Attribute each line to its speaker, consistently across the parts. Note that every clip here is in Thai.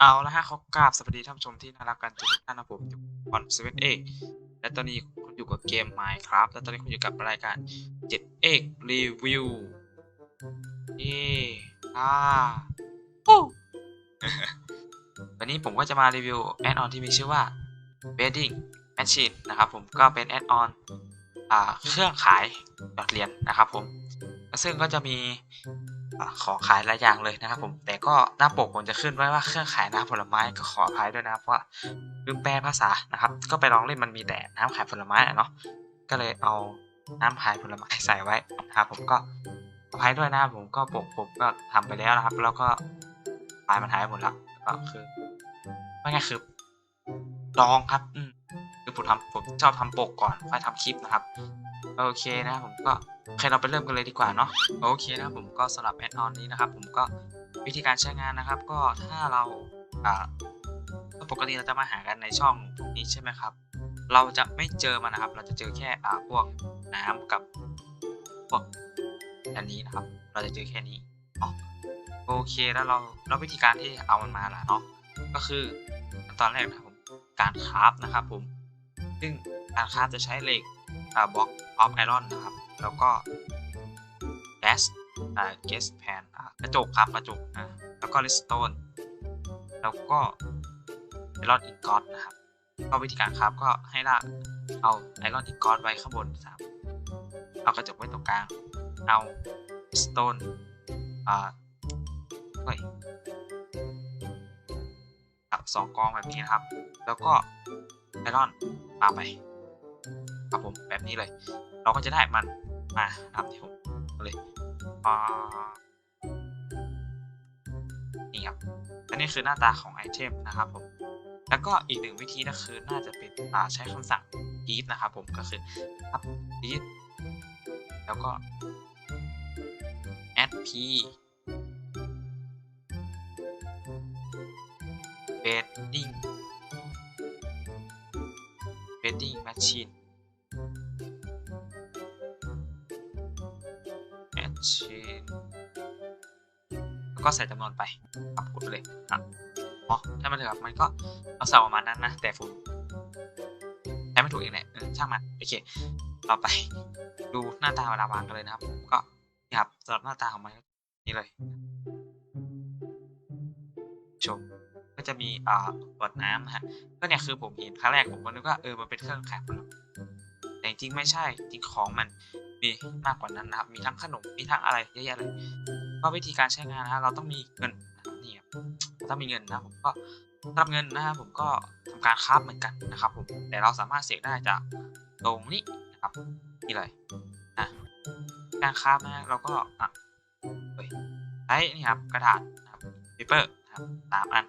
Speaker 1: เอาละฮะขากราบสวัสดีท่านผู้ชมที่น่ารักกันทุกท่านนะผมอยู่บอลเซเว่นเอกและตอนนี้คุณอยู่กับเกม Minecraft และตอนนี้คุณอยู่กับรายการ7 x Review เย่อ่าโอ้วันนี้ผมก็จะมารีวิวแอดออนที่มีชื่อว่า Bedding Machine นะครับผมก็เป็นแอดออนอ่าเครื่องขายหยอดเหรียญนะครับผม ซึ่งก็จะมีของขายหลายอย่างเลยนะครับผม แต่ก็หน้าปกผมจะขึ้นไว้ว่าเครื่องขายน้ำผลไม้ก็ขออภัยด้วยนะครับเพราะลืมแปลภาษานะครับ ก็ไปลองเล่นมันมีแต่น้ำขายผลไม้อะเนาะ ก็เลยเอาน้ำขายผลไม้ใส่ไว้นะครับผมก็อภัยด้วยนะครับผมก็ปกผมก็ทำไปแล้วนะครับ แล้วก็ลายมันหายหมดแล้วก็คือว่ง่าไงคือลองครับ อืมคือผมทำผมชอบทำปกก่อนค่อยทำคลิปนะครับ โอเคนะผมก็โอเคเราไปเริ่มกันเลยดีกว่าเนาะโอเคนะผมก็สำหรับแอดออนนี้นะครับ ผมก็วิธีการใช้งานนะครับ ก็ถ้าเราอ่าปกติเราจะมาหากันในช่องพวกนี้ใช่ไหมครับ เราจะไม่เจอมันนะครับ เราจะเจอแค่อ่าพวกน้ำกับพวกอันนี้นะครับ เราจะเจอแค่นี้อโอเคแล้วเราแล้ววิธีการที่เอามันมาล่ะเนาะก็คือตอนแรกนะผมการคราฟนะครับผมซึ่งการคราฟจะใช้เหล็กาบล็อกออฟไอรอนนะครับ แล้วก็แก๊สอ่าแก๊สแพนอ่ากระจกครับกระจกอ่าแล้วก็ลิสโตนแล้วก็ไอรอนอินกอตนะครับ ก็วิธีการครับก็ให้ลากเอาไอรอนอินกอตไว้ข้างบนสามเอากระจกไว้ตรงกลาง เอาสโตนอ่าเฮ้ยครับสองกองแบบนี้นะครับ แล้วก็ไอรอนมาไป ครับผมแบบนี้เลย เราก็จะได้มันมาตามที่ผมเลยนี่ครับอันนี้คือหน้าตาของไอเทมนะครับผมแล้วก็อีกหนึ่งวิธีก็คือน่าจะเป็นใช้คำสั่ง eat นะครับผมก็คือครับ eat แล้วก็ add p bedding bedding machine ก็ใส่จำนวนไปปรับกดไปเลยอะอ๋อถ้ามันเถอะครับมันก็เอาใส่ประมาณนั้นนะ แต่ผมใช้ไม่ถูกเองแหละช่างมันโอเคต่อไปดูหน้าตาเวลาวางกันเลยนะครับผมก็นี่ครับสำหรับหน้าตาของมันนี่เลยชมก็จะมีอ่าขวดน้ำนะฮะก็เนี่ยคือผมเห็นครั้งแรกผมก็นึกว่าเออมันเป็นเครื่องขายผลไม้แต่จริงๆไม่ใช่จริงของมันมีมากกว่านั้นนะครับ มีทั้งขนมมีทั้งอะไรเยอะแยะเลย ก็วิธีการใช้งานนะฮะเราต้องมีเงินนี่ครับเราต้องมีเงินนะผมก็รับเงินนะครับผมก็ทำการคราฟเหมือนกันนะครับผมแต่เราสามารถเสกได้จากตรงนี้นะครับนี่เลยนะการคราฟนะฮะเราก็อะเฮ้ยใช้นี่ครับกระดาษนะครับเปเปอร์นะครับสามอัน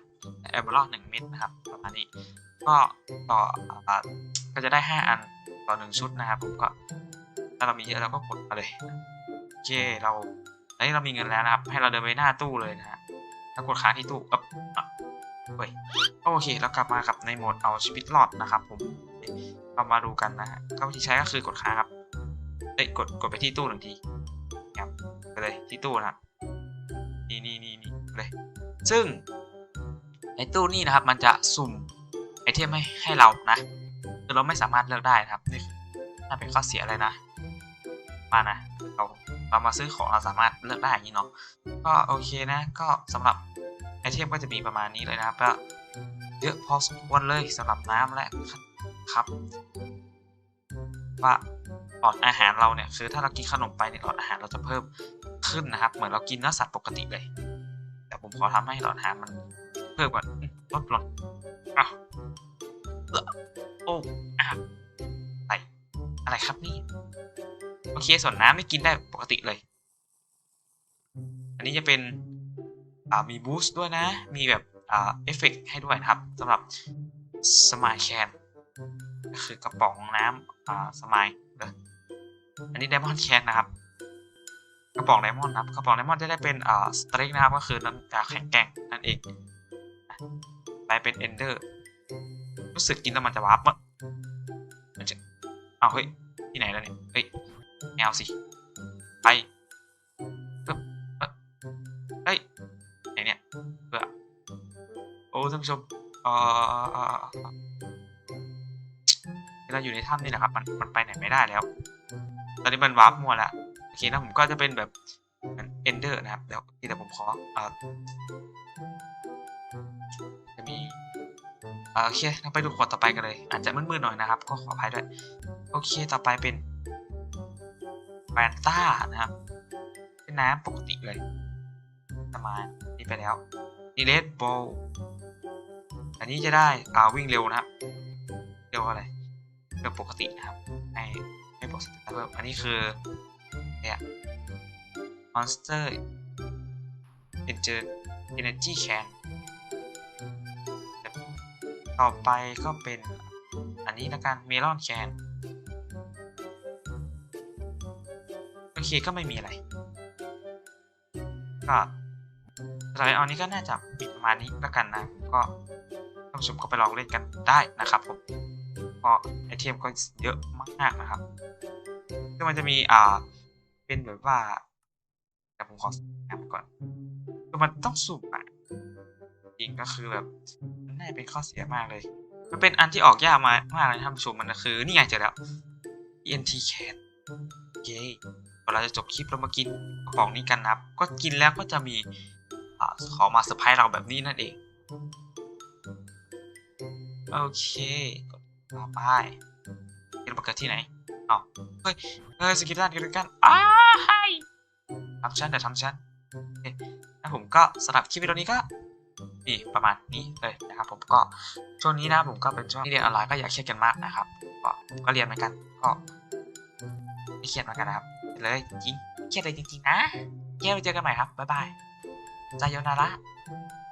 Speaker 1: แอมเบอร์หนึ่งเม็ดนะครับประมาณนี้ก็ต่ออก็จะได้ห้าอันต่อหนึ่งชุดนะครับผมก็ถ้าเรามีเยอะเราก็กดมาเลยโอเคเรา อนนี้เรามีเงินแล้วนะครับ ให้เราเดินไปหน้าตู้เลยนะฮะแล้วกดค้างที่ตู้อ๊บอะเฮ้ยโอเคเรากลับมากับในโหมดเอาชีวิตรอดนะครับ ผมเรามาดูกันนะฮะก็วิธีใช้ก็คือกดค้างครับเอ้ยกดกดไปที่ตู้หนึ่งทีครับไปเลยที่ตู้นะนี่นี่นี่นี่เลยซึ่งในตู้นี่นะครับ มันจะสุ่มไอเทมให้ให้เรานะคือเราไม่สามารถเลือกได้นะครับนี่คือน่าเป็นข้อเสียเลยนะ มานะเรา เรามาซื้อของเราสามารถเลือกได้อย่างนี้เนาะก็โอเคนะก็สำหรับไอเทมก็จะมีประมาณนี้เลยนะครับก็เยอะพอสมควรเลยสำหรับน้ำและครับว่าหลอดอาหารเราเนี่ยคือถ้าเรากินขนมไปเนี่ยหลอดอาหารเราจะเพิ่มขึ้นนะครับ เหมือนเรากินเนื้อสัตว์ปกติเลย แต่ผมขอทำให้หลอดอาหารมันเพิ่มก่อนลดลงอ้าวเออโอ้อ้าวอะไรอะไรครับนี่ โอเคส่วนน้ำไม่กินได้ปกติเลย อันนี้จะเป็นอ่ามีบูสต์ด้วยนะ มีแบบอ่าเอฟเฟกให้ด้วยนะครับสำหรับสมายแคนก็คือกระป๋องน้ำอ่าสมายอันนี้ไดมอนด์แคนนะครับกระป๋องไดมอนด์นะครับกระป๋องไดมอนด์จะได้เป็นอ่าสเตรกนะครับก็คือน้ำยาแข็งแกร่งนั่นเองไปเป็นเอนเดอร์รู้สึกกินแล้วมันจะวาร์ปมั้งมันจะเอาเฮ้ยที่ไหนแล้วเนี่ยเฮ้ย แมวสิ ไปปึ๊บเฮ้ยไหนเนี่ยเพื่อโอ้ท่านผู้ชมเออเราอยู่ในถ้ำนี่แหละครับ มันมันไปไหนไม่ได้แล้ว ตอนนี้มันวาร์ปมัวล้วโอเคนะผมก็จะเป็นแบบเอนเดอร์นะครับ เดี๋ยวเดี๋ยวผมขอเออจะมีโอเคเราไปดูขวดต่อไปกันเลย อาจจะมืดๆหน่อยนะครับ ก็ขออภัยด้วย โอเค ต่อไปเป็น แฟนต้านะครับ เป็นน้ำปกติเลยประมาณนี้ไปแล้วนี่เลดบอลอันนี้จะได้อ่าวิ่งเร็วนะครับเรียกว่าอะไรเร็วปกตินะครับไม่ไม่ปกติแล้วอันนี้คือเนี่ย monster Ener- energy can ต่อไปก็เป็นอันนี้ละกันเมลอนแคน โอเคก็ไม่มีอะไรก็สำหรับเอานี้ก็น่าจะมีประมาณนี้และกันนะ ก็ท่านผู้ชมก็ไปลองเล่นกันได้นะครับผมเพราะไอเทมก็เยอะมากนะครับซึ่งมันจะมีอ่าเป็นแบบว่าแต่ผมขอแอบก่อนคือมันต้องสุ่มอะจริงก็คือแบบมันน่าจะเป็นข้อเสียมากเลย มันเป็นอันที่ออกยากมามากเลยท่านผู้ชมมันก็คือ นี่ไงเจอแล้ว ENT cat เย้ เวลาจะจบคลิปเรามากินกระป๋องนี้กันนะครับ ก็กินแล้วก็จะมีอ่าของมาเซอร์ไพรส์เราแบบนี้นั่นเอง โอเคกดต่อไปกินบักเกอร์ที่ไหนเอ้าเฮ้ยเฮ้ยสกิลตันกันกันอ้าไฮทำชั้นเดี๋ยวทำชั้นโอเคแล้วผมก็สำหรับคลิปวิดีโอนี้ก็นี่ประมาณนี้เลยนะครับผมก็ช่วงนี้นะผมก็เป็นช่วงที่เรียนออนไลน์ก็อยากเครียดกันมากนะครับ ก็ก็เรียนเหมือนกันก็ไม่เครียดเหมือนกันนะครับ เลยจริงเครียดเลยจริงๆนะเยดไปเจอกันใหม่ครับบ๊ายบายใจโยนาระ